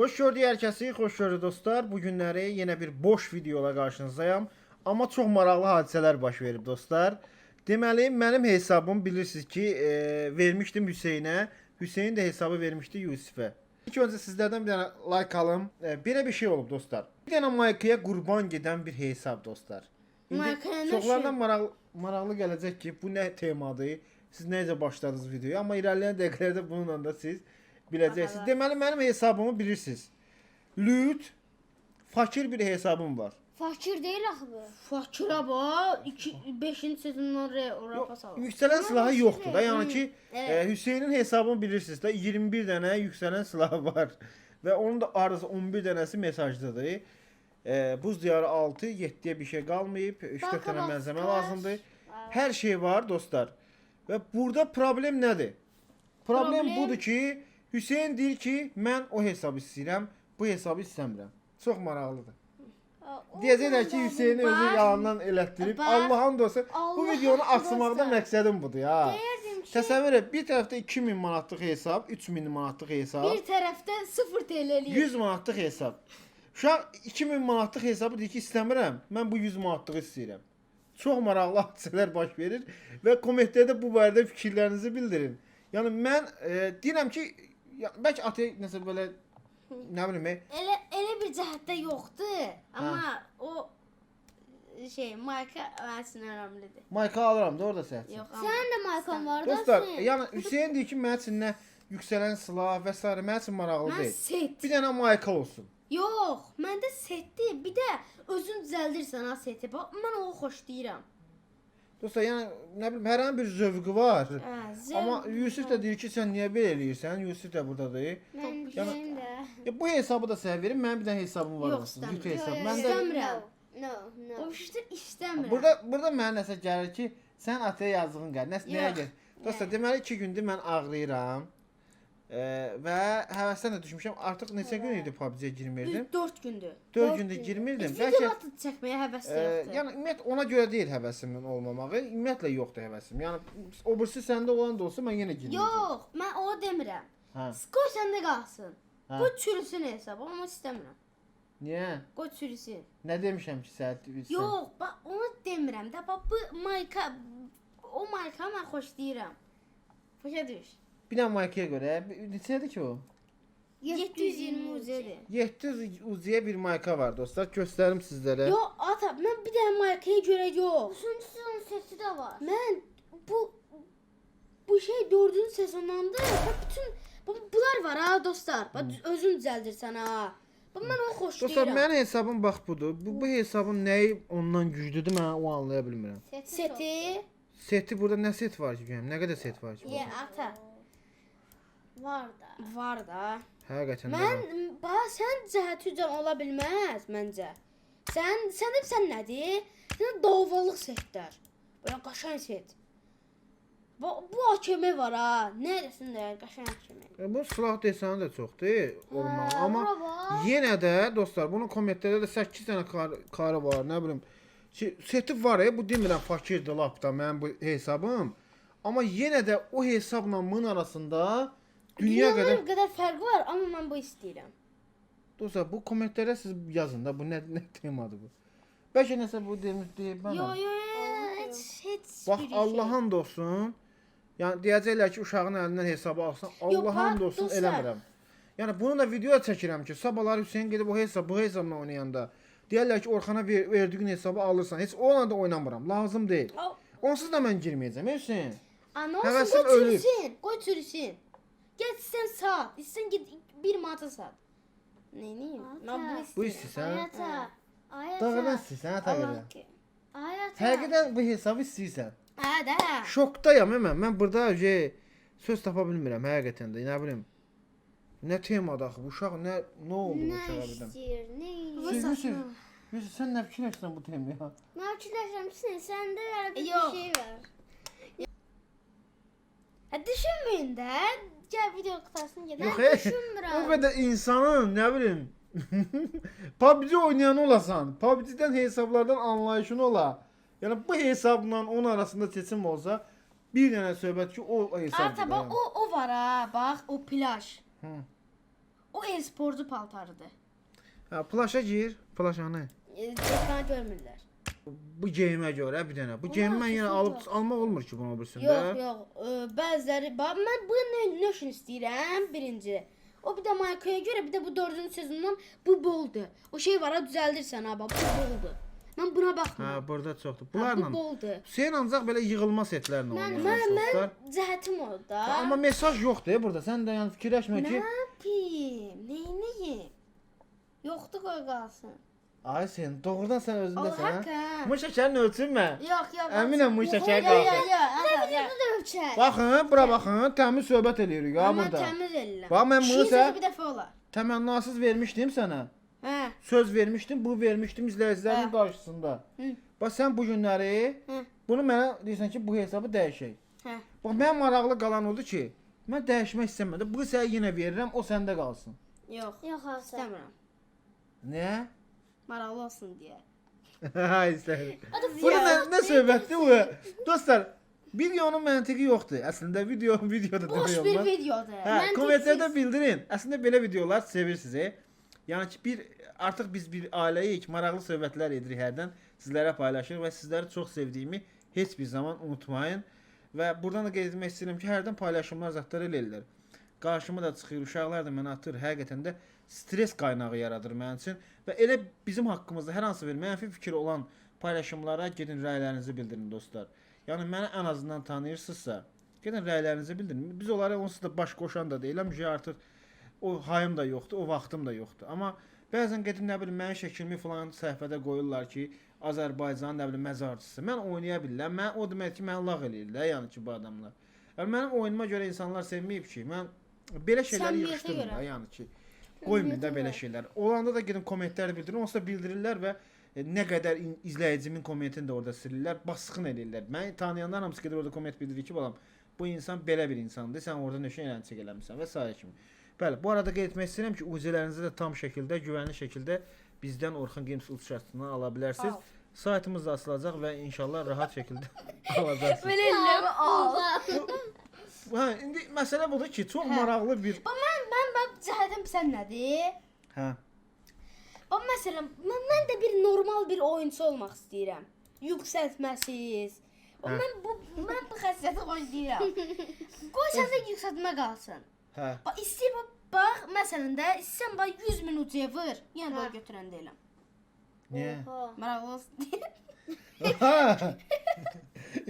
Xoş gördük hər kəsi, xoş gördük dostlar. Bu günləri yenə bir boş videola qarşınızdayam. Amma çox maraqlı hadisələr baş verib dostlar. Deməli, mənim hesabım bilirsiniz ki, e, vermişdim Hüseynə. Hüseyn də hesabı vermişdi Yusifə. İlk öncə sizlərdən bir dənə like alım. E, belə bir şey olub dostlar. Bir dənə Maykaya qurban gedən bir hesab dostlar. İndi çoxlardan şey? maraqlı, maraqlı gələcək ki, bu nə temadır? Siz necə başladınız videoya? Amma irəliləyən dəqiqələrdə bununla da siz biləcəksiniz. Deməli mənim hesabımı bilirsiniz. Lüt fakir bir hesabım var. Fakir değil axı bu. Fakirə bax, 5-ci sezondan re ora Yox, pas alır. yüksələn silahı yoxdur da. deyil. Yəni ki, e, Hüseynin hesabını bilirsiniz də 21 dənə yüksələn silahı var və onun da arası 11 dənəsi mesajdadır. E, buz diyarı 6, 7-yə bir şey qalmayıb, 3-4 Banka dənə baskı. lazımdır. Hər şey var dostlar. Və burada problem nədir? Problem, Problem- budur ki, Hüseyn deyir ki, mən o hesabı istəyirəm, bu hesabı istəmirəm. Çox maraqlıdır. Deyəcəklər ki, Hüseyni özü yalandan elətdirib. Allahın dostu. Bu videonu açmaqda məqsədim budur ya. Ki, Təsəvvür et, bir tərəfdə 2000 manatlıq hesab, 3000 manatlıq hesab, Bir tərəfdə 0 TL eləyir. 100 manatlıq hesab. Uşaq 2000 manatlıq hesabı deyir ki, istəmirəm. Mən bu 100 manatlığı istəyirəm. Çox maraqlı hadisələr baş verir və kommentlərdə bu barədə fikirlərinizi bildirin. Yəni mən e, deyirəm ki, ya, bəlkə atə nəsə belə nə bilim, e, Elə elə bir cəhətdə yoxdur, amma o şey marka məsin önəmlidir. mayka alıram da orada səhv. Yox, amma Sənin də markan var da. Dostlar, yəni Hüseyn deyir ki, mənim üçün nə yüksələn silah və s. mənim üçün maraqlı mən deyil. set. Bir dənə mayka olsun. Yox, məndə setdir. Bir də özün düzəldirsən ha seti. Bax, mən onu xoşlayıram. Dostlar, yəni nə bilim, hər hansı bir zövqü var. Hə, Amma Yusif də deyir ki, sən niyə belə eləyirsən? Yusif də burdadır. Mən Yəni- deyim də. Ya bu hesabı da sənə verim. Mənim bir dənə hesabım var Yox, istəmirəm. YouTube hesabı. Yox, Məndə istəmirəm. No, no. O işte istəmirəm. burada burada mənə nəsə gəlir ki, sən ataya yazdığın gəlir. Nəsə nəyə Yox. gəlir? Dostlar, deməli 2 gündür mən ağlayıram. E, və həvəsdən də düşmüşəm. Artıq neçə gün idi PUBG-yə girmirdim. 4 gündür. 4 Dörd gündür gün. girmirdim. Video Bəlkə atıb çəkməyə həvəs e, yoxdur. yəni ümumiyyətlə ona görə deyil həvəsimin olmamağı. Ümumiyyətlə yoxdur həvəsim. Yəni o birisi səndə olan da olsa mən yenə girməyəcəm. Yox, mən o demirəm. Hə. Qoy səndə qalsın. Hə. Qoy çürüsün hesab, amma istəmirəm. Niyə? Qoy çürüsün. Nə demişəm ki, sən? Yox, bax onu demirəm də. Bax bu marka o marka mən xoşlayıram. Başa düş. Bir dənə markaya görə bir- neçədir ki o? 720 uzedir. 700 uziyə bir marka var dostlar. Göstərim sizlərə. Yox, ata, mən bir dənə markaya görə yox. Üçüncüsünün sesi də var. Mən bu bu şey 4-cü sezondandır. Bax bütün bu, bunlar var ha dostlar. Bax özün düzəldirsən ha. Bax mən onu Dostlar xoşlayıram. mənim hesabım bax budur. Bu bu hesabın nəyi ondan güclüdür mən o anlaya bilmirəm. Seti Seti burada nə set var ki? Nə qədər set var ki? Ye ata. Var da. Var da. Həqiqətən də. Mən bax sən cəhəti ucan ola bilməz məncə. Sən sənin sən nədir? Sən davalıq setlər. Belə qəşəng set. Bu, bu hakemi var ha. Nə desin də qəşəng hakemi. E, Bu silah desəni də çoxdur, olmalı. Hə, Amma yenə də dostlar, bunun kommentlərdə də 8 dənə kar, karı var, nə bilim. Şey, seti var, e, bu demirəm fakirdir lap da mənim bu hesabım. Amma yenə də o hesabla bunun arasında dünya Dünyanın qədər fərqi var, amma mən bu istəyirəm. Dostlar bu kommentlərə siz yazın da bu nə nə temadır bu. Bəlkə nəsə bu demiş deyib mən. Yo yo yo, heç heç Bax bir şey. Allahın olsun. Yəni deyəcəklər ki, uşağın əlindən hesabı alsan. Allahın bax, olsun dostlar. eləmirəm. Yəni bunu da video çəkirəm ki, sabahlar Hüseyn gedib o hesab, bu hesabla oynayanda deyirlər ki, Orxana ver, verdiyin hesabı alırsan. Heç onunla da oynamıram. Lazım deyil. Onsuz da mən girməyəcəm, ey Hüseyn. Anons Həvəsim qoy ölüb. çürüsün, qoy çürüsün. Get sən sat, istən git 1 manata sat. Neyniyim? Mən bunu Bu istəyirəm. istəsən, Ayata. dağıdan Ayata. istəyirsən, hə təqdir. Allah ki. Ayata. Həqiqətən bu hesabı istəyirsən. Hə də. Şokdayam mən. Mən burada şey, söz tapa bilmirəm həqiqətən də. Nə bilim. Nə temadır axı bu uşaq nə nə oldu bu Nə uşağa birdən? istəyir? Nə Bu? Yusuf, saçma. Yusuf sən nə fikirləşirsən bu temaya? Nə fikirləşirsən? Səndə elə bir Yox. şey var. Hə düşünməyin də. Gəl video gedək. Yox, Mən e, düşünmürəm. o qədər insanın, nə bilim. PUBG oynayan olasan, PUBG-dən hesablardan anlayışın ola. Yəni bu hesabla onun arasında seçim olsa, bir dənə söhbət ki, o hesab. Ata bax o o var ha, bax o plaj. Hı. O e-sporcu paltarıdır. Ha, plaşa gir, plaşanı. E, görmürlər. Bu görə bir dənə. Bu geyimi mən yenə alıb almaq olmur ki bunun birisində. Yox, yox. e, Bəziləri, bax mən bu nə notion istəyirəm birinci. O bir də markaya görə, bir də bu 4-cü sezondan bu boldur. O şey var, ha düzəldirsən ha, bax bu boldur. Mən buna baxmıram. burada çoxdur. Ha, bu Bunlarla boldur. Hüseyn ancaq belə yığılma setlərlə Mən oynayır. mən mən dostlar. cəhətim orada. Amma mesaj yoxdur burada. Sən də yəni fikirləşmə Nə ki, yapayım? Neyniyim? Yoxdur qoy qalsın. Ay sən doğrudan sən Allah özündəsən. ha? Bu şəkərin ölçünmə. Yox, yox. Əminəm bu şəkər Yox, yox, yox. Burada da ölçer. Baxın, bura baxın, təmiz söhbət eləyirik ha Amma burada. təmiz ellə. Bax, mən bunu sözü bir dəfə olar. Təmənnasız vermişdim sənə. Hə. Söz vermişdim, bu vermişdim izləyicilərin Hə. qarşısında. Hı. Bax sən bu günləri Hı. bunu mənə deyirsən ki, bu hesabı dəyişək. Hə. Bax mən maraqlı qalan odur ki, mən dəyişmək istəmədim. Bu sənə yenə verirəm, o səndə qalsın. Yox. Yok olsa. İstəmirəm. Nə? Maraqlı olsun deyə. Ha, istəyirəm. Burada nə, nə söhbətdir bu? Dostlar, videonun məntiqi yoxdur. Əslində video videoda Boş demək bir olmaz. videodur. Hə, Məntiqsiz. kommentlərdə bildirin. Əslində belə videolar sevirsiniz. E? Yəni ki, bir artıq biz bir ailəyik, maraqlı söhbətlər edirik hərdən, sizlərə paylaşırıq və sizləri çox sevdiyimi heç bir zaman unutmayın. Və buradan da qeyd etmək istəyirəm ki, hərdən paylaşımlar zətlər eləyirlər. Qarşıma da çıxır, uşaqlar da mənə atır. Həqiqətən də stres qaynağı yaradır mənim üçün və elə bizim haqqımızda hər hansı bir mənfi fikir olan paylaşımlara gedin rəylərinizi bildirin dostlar. Yəni məni ən azından tanıyırsınızsa, gedin rəylərinizi bildirin. Biz onlara onsuz da baş qoşan da deyiləm ki, artıq o hayım da yoxdur, o vaxtım da yoxdur. Amma bəzən gedib nə bilim mənim şəklimi falan səhifədə qoyurlar ki, Azərbaycan nə bilim məzarçısı. Mən oynaya bilirəm. Mən o demək ki, mən lağ eləyirlər, yəni ki, bu adamlar. Yəni mənim oyunuma görə insanlar sevməyib ki, mən belə şeyləri yığışdırmıram, yəni ki, qoymayın da belə şeylər. Olanda da gedin kommentlər bildirin, onsuz da bildirirlər və e, nə qədər in- izləyicimin kommentini də orada silirlər, basqın eləyirlər. Məni tanıyanlar hamısı gedir orada komment bildirir ki, balam, bu insan belə bir insandır. Sən orada şey eləncə eləmisən və s. kimi. Bəli, bu arada qeyd etmək istəyirəm ki, UZ-lərinizi də tam şəkildə, güvənli şəkildə bizdən Orxan Games uçuşatından ala bilərsiniz. Al. Saytımız da açılacaq və inşallah rahat şəkildə alacaqsınız. Belə al. Hə, indi məsələ budur ki, çox Hə. maraqlı bir Bax mən mən bax cəhətim sən nədir? Hə. Bax məsələn, mən, mən də bir normal bir oyunçu olmaq istəyirəm. Yüksəltməsiz. Hə. mən bu mən bu xəssiyyəti xoşlayıram. Qoy səndə yüksəltmə qalsın. Hə. Bax istəyir bax, bax məsələn də istəyirsən bax 100 min ucuya vur. Yəni Hə. də götürən deyiləm. Niyə? Oha. Maraqlı olsun.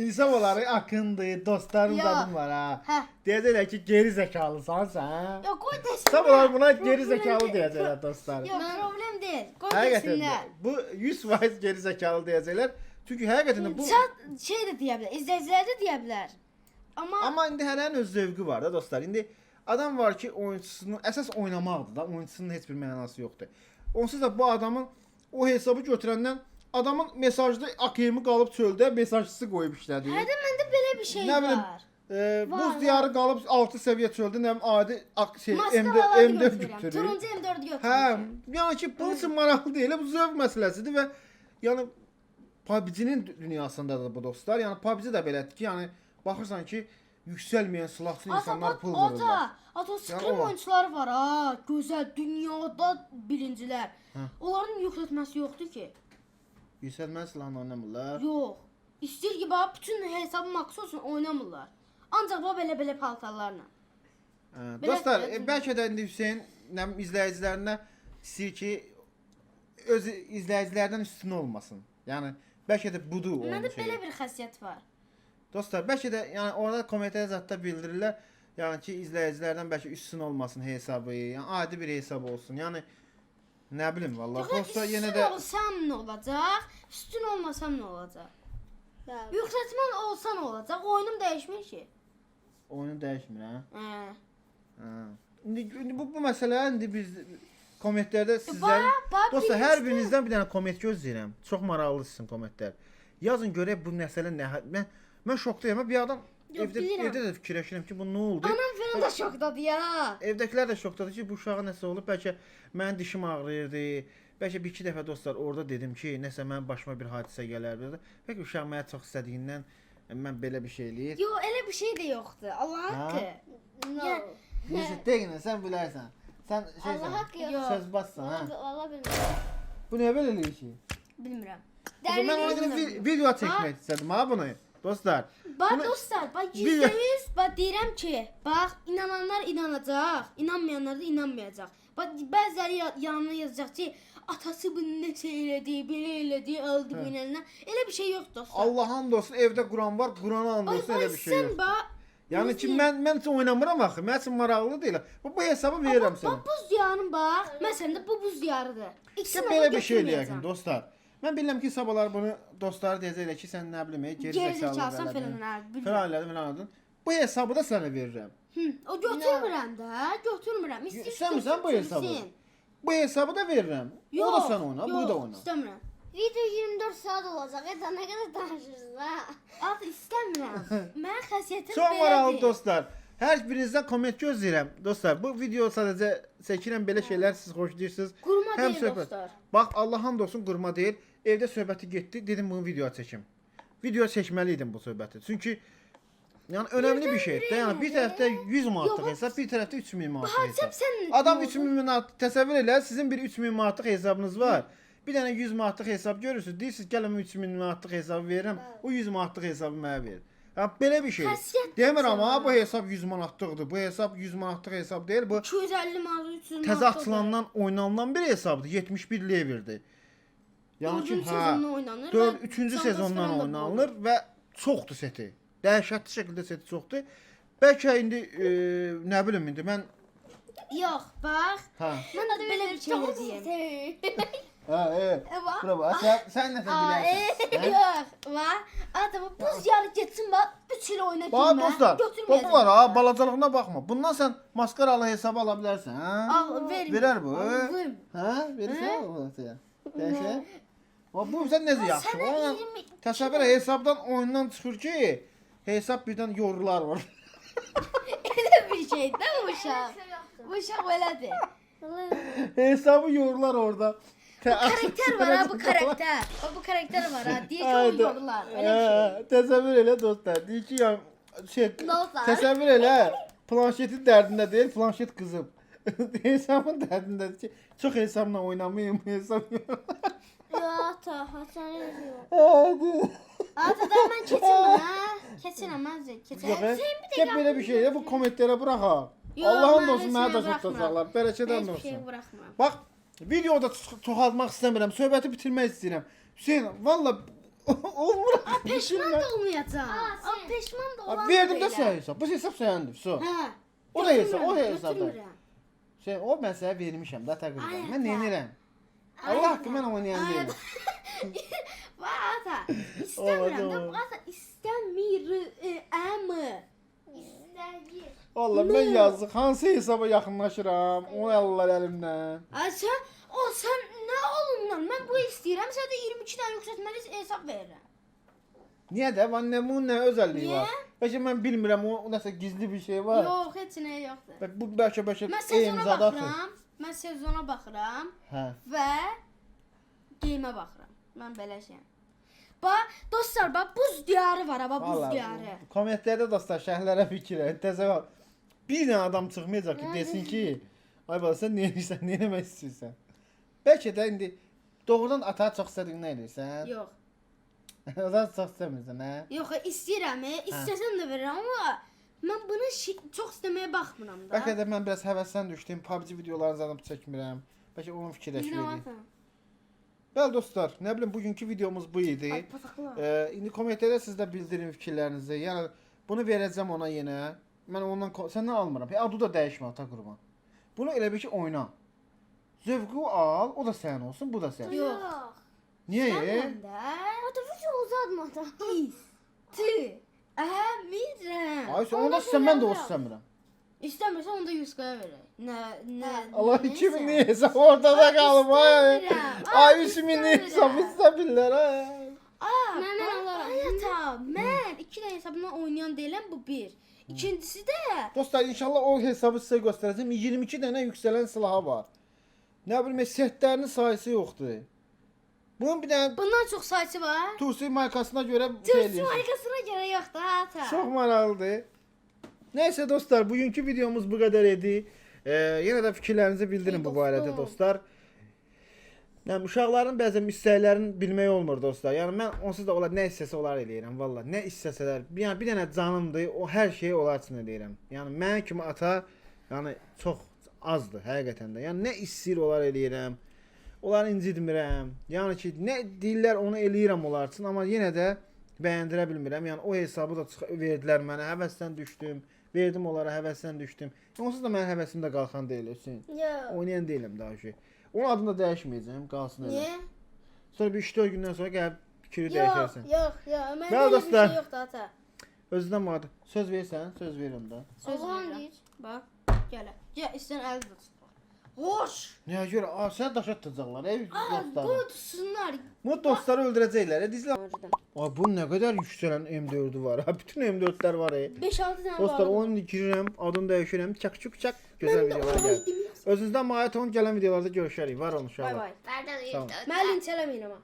İnsan olaraq akındır, dostlarım Ya. zadım var ha. Deyəcəklər ki, geri zəkalısan sən. Ya qoy desinlər. Sən olar buna geri deyil. deyəcəklər dostlar. Yox, problem deyil. Qoy Həqiqətən də desinlər. bu 100% geri zəkalı deyəcəklər. Çünki həqiqətən də bu Chat şey də deyə bilər, izləyicilər də deyə bilər. Amma amma indi hərənin öz zövqü var da dostlar. İndi adam var ki, oyunçusunun əsas oynamaqdır da, oyunçusunun heç bir mənası yoxdur. Onsuz da bu adamın o hesabı götürəndən adamın mesajda AKM qalıb çöldə mesajçısı qoyub işlədir. hərdə məndə belə bir şey Nə bilim, var. Ee, Var, buz var. diyarı qalıb 6 səviyyə çöldə nə bilim adi ak- şey M4 Maskaları M4 götürürəm. götürür. Turuncu M4-ü Hə, götürürəm. yəni ki, bu üçün maraqlı deyil, bu zövq məsələsidir və yəni PUBG-nin dünyasında da bu dostlar, yəni PUBG də belədir ki, yəni baxırsan ki, yüksəlməyən silahlı insanlar pul vururlar. Ata, ata skrim o var. oyunçuları var ha. Gözəl dünyada birincilər. Hə. Onların yüksəltməsi yoxdur ki. Yüksəlmən silahla oynamırlar. Yox. İstəyir ki, bax bütün hesabı maks olsun oynamırlar. Ancaq bax belə-belə paltarlarla. Hə, Belə- dostlar, e, bəlkə də indi Hüseyn nə bilim, izləyicilərinə istəyir ki, öz izləyicilərdən üstün olmasın. Yəni bəlkə də budur onun Məndə şeyi. belə bir xəssiyyət var. Dostlar, bəlkə də yəni orada kommentlərdə zətdə bildirirlər. Yəni ki, izləyicilərdən bəlkə üstün olmasın hesabı, yəni adi bir hesab olsun. Yəni nə bilim vallah. Yox, Yoxsa üstün yenə də olsam nə olacaq? Üstün olmasam nə olacaq? Ya. Yüksəltmən olsa nə olacaq? Oyunum dəyişmir ki. oyunu dəyişmir, hə? Hə. Hə. İndi, indi bu, bu məsələ indi biz kommentlərdə sizlər Bax, bax, Dostlar, hər birinizdən bir dənə komment gözləyirəm. Çox maraqlı sizin kommentlər. Yazın görək bu məsələ nə. Mən mən şokdayam. Bir adam Yox, evdə bilirəm. evdə də fikirləşirəm ki, bu nə oldu? Anam falan da şokdadır ya. Evdəkilər də şokdadır ki, bu uşağa nəsə olub. Bəlkə mənim dişim ağrıyırdı. Bəlkə bir iki dəfə dostlar orada dedim ki, nəsə mənim başıma bir hadisə gələrdi. Bəlkə uşaq mənə çox istədiyindən mən belə bir şey eləyir. Yo, elə bir şey də yoxdur. Allah Ha? haqqı. No. Neyse, deyinə sən bilərsən. Sən Allah şeysən. haqqı yox. Yox. Söz bassan ha. Valla bilmirəm. Bu niyə belə eləyir ki? Bilmirəm. O zaman mən ona görə vi- video çəkmək istədim ha bunu. Dostlar. Bax Bunu- dostlar, bax Bir- yüzdə yüz, bax deyirəm ki, bax inananlar inanacaq, inanmayanlar da inanmayacaq. Bax bəziləri ya- yanına yazacaq ki, atası bunu nəsə elədi, belə elədi, aldı bunun əlindən. Elə bir şey yox dostlar. Allah and olsun evdə Quran var. Olsun ay, elə bir şey yox. bax, Yəni ki mən mən üçün oynamıram axı. Mən üçün maraqlı deyil. Bu bu hesabı verirəm bax sənə. buz diyarın bax. Məsələn də bu buz diyarıdır. İkisini belə bir şey eləyəkin dostlar. Mən bilirəm ki, sabahlar bunu dostlar deyəcəklər ki, sən nə bilim, geri Geri zəkalı zəkalısan falan elədin, falan elədin. Bu hesabı da sənə verirəm. Hı, o götürmürəm də, götürmürəm. İstəmirsən bu hesabı? Bu hesabı da verirəm. O da sən oyna, bu da oyna. İstəmirəm. Video 24 saat olacaq. Ya da nə qədər danışırsınız ha? Alt istəmirəm. Mən xəsiyyətim Çox maraqlı belədir. dostlar. Hər birinizdən komment gözləyirəm. Dostlar, bu video sadəcə çəkirəm belə şeylər siz xoşlayırsınız. Qurma Həm deyil söhbət. dostlar. Bax, Allah hamd olsun qurma deyil. Evdə söhbəti getdi, dedim bunu videoya çəkim. Video çəkməli idim bu söhbəti. Çünki yəni önəmli bir şeydir. Yəni bir tərəfdə 100 manatlıq hesab, bir tərəfdə 3000 manatlıq Hacab hesab. sən Adam 3000 manat təsəvvür elə, sizin bir 3000 manatlıq hesabınız var. Bir dənə 100 manatlıq hesab görürsüz, deyirsiniz gəlin 3000 manatlıq hesabı verirəm. O 100 manatlıq hesabı mənə ver. Ha belə bir şey. Hesabı. ha bu hesab 100 manatlıqdır. Bu hesab 100 manatlıq hesab deyil. Bu 250 manat 300 manat. təzə açılandan oynanılan bir hesabdır. 71 leveldir. Yəni ki, 4-cü hə. sezonda oynanır. 4 və 3-cü çantası sezondan falan da oynanılır və çoxdur seti. Dəhşətli şəkildə seti çoxdur. Bəlkə indi e, nə bilim indi mən. Yox, bax. hə. Mən belə bir şey deyim. Hə, e. Bax. Bura bax. Sən, sən nə bilərsən? Hə? Yox, bax. Adam buz yarı getsin bax. 3 il oyna Bax girmə. dostlar, bu var ha, balacalığına baxma. Bundan sən maskaralı hesab ala bilərsən, hə? Al, ver. Verər bu. Aldım. Hə? Verirsən o sən. Dəşə. O bu sən necə yaxşı? Sənə Ola, 20 Təsəvvür hesabdan oyundan çıxır ki, hesab birdən yorular var. Elə bir şey də bu uşaq. Bu uşaq belədir. Hesabı yorular orada. Karakter var ha bu karakter. Bak bu karakter var ha. Diye o yordular. Öyle bir şey. Elə dostlar. Deyir ki, ya şey, Dostlar. təsəvvür elə. Planşetin dərdində deyil, planşet qızıb. Hesabın dərdindədir ki, çox hesabla oynamayım, hesab yox. Ya ta Hasan yazıyor. Hadi. Artık ben keçirim ha. Keçirəm mən zə keçirəm. Yox, gəl belə bir şey, bu kommentlərə buraxaq. Yox, Allahın olsun mənə də tutacaqlar. Bərəkədən şey olsun. bırakmam. Bax, videoda ço- çoxaltmaq istəmirəm. Söhbəti bitirmək istəyirəm. Hüseyn, valla olmur. Peşman da olmayacağım. Aa, sen- peşman da olan Verdim də sənə hesab. Bu hesab səndir. So. Hə. O da hesab, o götürmürəm, hesabda. götürmürəm. Şey, o mən sənə vermişəm də təqribən. Mən nə edirəm? Allah haqqı mən oynayan Ay, deyiləm. Vay ata. İstəmirəm də olmaz. ata istəmirəm. İstəyir. Valla mən yazıq hansı hesaba yaxınlaşıram? Onu alırlar əlimdən. Ay sən o sən nə olundan? Mən bu istəyirəm. Sənə də 22 dənə yüksəltməli hesab verirəm. Niyə də? Van nə bunun nə özəlliyi Niyə? var? Bəlkə mən bilmirəm o o nəsə gizli bir şey var. Yox, heç nə yoxdur. Bəlkə bu bəlkə bəlkə Mən sezona baxıram. Mən sezona baxıram Hə. və geyimə baxıram. Mən belə şeyəm. Bax, dostlar, bax buz diyarı var, bax buz Valla diyarı. kommentlərdə dostlar şərhlərə fikir verin. Təzə var. Bir dənə adam çıxmayacaq ki, desin ki, ay bala sən nə edirsən, nə etmək istəyirsən? Bəlkə də indi doğrudan ata çox istədiyin nə edirsən? Yox. da çox istəmirsən, hə? Yox, istəyirəm, e, istəsəm də verirəm, amma mən bunu şi- çox istəməyə baxmıram da. Bəlkə də mən biraz həvəsdən düşdüm, PUBG videolarını zanıb çəkmirəm. Bəlkə onun fikirləşirik. İnanmısan. Bəli dostlar, nə bilim bugünkü videomuz bu idi. Ay. Ee, indi kommentlərdə siz də bildirin fikirlərinizi. Yəni bunu verəcəm ona yenə. Mən ondan səndən almıram. Hey, adı da dəyişmə ata qurban. Bunu elə bil ki oyna. Zövqü al, o da sənin olsun, bu da sənin. Yox. Niyə? Səndən də Hatta video uzatmadı. istəmirəm. Ay, sən onda sən mən də o istəmirəm. İstəmirsən onda 100 qoya verək. Nə, nə? Allah nəysə. 2000 ni hesab ortada ay. istəmirəm. Ay Ay, 3000 ni istəmirəm. hesab istəmirlər ay. Aa, Mən- mən bax, alaram. ay ata, mən iki dənə hesabından oynayan deyiləm bu bir. İkincisi də Dostlar inşallah o hesabı sizə göstərəcəm. 22 dənə yüksələn silahı var. Nə bilim sətlərinin sayısı yoxdur. Bunun bir dənə bundan çox sayısı var. Tusi markasına görə şey markasına görə yoxdur ata. Çox maraqlıdır. Nəysə dostlar, bugünkü videomuz bu qədər idi. E, yenə də fikirlərinizi bildirin bu barədə dostlar. Yəni uşaqların bəzən istəklərini bilmək olmur dostlar. Yəni mən onsuz da onlar nə istəsə onlar eləyirəm valla. Nə istəsələr. Yəni bir dənə canımdır. O hər şeyi onlar üçün eləyirəm. Yəni mən kimi ata yəni çox azdır həqiqətən də. Yəni nə istəyir onlar eləyirəm. Onları incitmirəm. Yəni ki, nə deyirlər onu eləyirəm onlar üçün, amma yenə də bəyəndirə bilmirəm. Yəni o hesabı da verdilər mənə. Həvəsdən düşdüm. Verdim onlara həvəsdən düşdüm. Onsuz da mənim həvəsim də qalxan deyil Hüseyn. Yox. Oynayan deyiləm daha şey. Onun adını da dəyişməyəcəm, qalsın elə. Niyə? Sonra bir 3-4 gündən sonra gəlib fikri dəyişərsən. yox, yox. Məndə Bəli elə bir dostlar. şey yoxdur ata. Özündən məğdur. Söz versən, söz verirəm də. Söz Allah'ın verirəm. deyir. Bax, gələ. Gəl, istən əl tut. Hoş. Nəyə görə? A, sən daş atacaqlar, ey Qoy dostlar. tutsunlar. Bu dostları öldürəcəklər. e, Dizlə. Öncədən. Ay bu nə qədər yüksələn M4-ü var. Ha, bütün M4-lər var. E. 5-6 dənə Dostlar var. onu girirəm, adını dəyişirəm. Çak çuk çak. Gözəl videolar gəlir. Özünüzdən məğət olun, gələn videolarda görüşərik. Var olun Bay uşaqlar. bay. Nerede Tamam. Mən linç eləməyin amma.